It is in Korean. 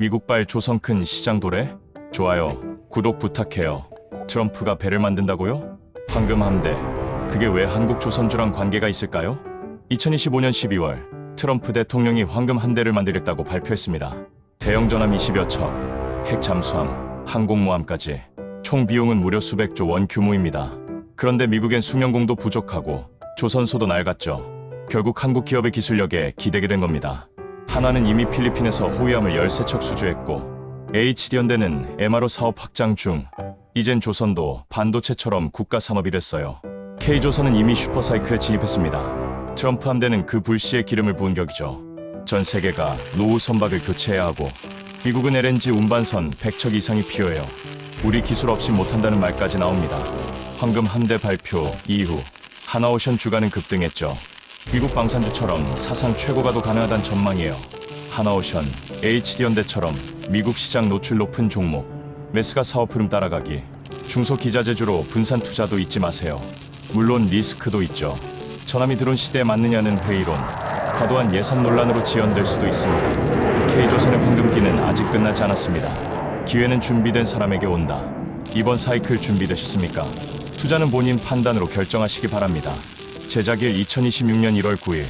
미국발 조선 큰 시장 도래? 좋아요. 구독 부탁해요. 트럼프가 배를 만든다고요? 황금 함대. 그게 왜 한국 조선주랑 관계가 있을까요? 2025년 12월 트럼프 대통령이 황금 함대를 만들겠다고 발표했습니다. 대형 전함 20여 척, 핵 잠수함, 항공모함까지 총 비용은 무려 수백조 원 규모입니다. 그런데 미국엔 수명공도 부족하고 조선소도 낡았죠. 결국 한국 기업의 기술력에 기대게 된 겁니다. 하나는 이미 필리핀에서 호위함을 13척 수주했고 HD현대는 MRO 사업 확장 중 이젠 조선도 반도체처럼 국가 산업이 됐어요. K조선은 이미 슈퍼사이클에 진입했습니다. 트럼프 함대는 그 불씨에 기름을 부은 격이죠. 전 세계가 노후 선박을 교체해야 하고 미국은 LNG 운반선 100척 이상이 필요해요. 우리 기술 없이 못한다는 말까지 나옵니다. 황금 함대 발표 이후 하나오션 주가는 급등했죠. 미국 방산주처럼 사상 최고가도 가능하다는 전망이에요. 하나오션, HD현대처럼 미국 시장 노출 높은 종목, 메스가 사업 흐름 따라가기, 중소 기자재주로 분산 투자도 잊지 마세요. 물론 리스크도 있죠. 전함이 들어온 시대에 맞느냐는 회의론, 과도한 예산 논란으로 지연될 수도 있습니다. K조선의 황금기는 아직 끝나지 않았습니다. 기회는 준비된 사람에게 온다. 이번 사이클 준비되셨습니까? 투자는 본인 판단으로 결정하시기 바랍니다. 제작일 2026년 1월 9일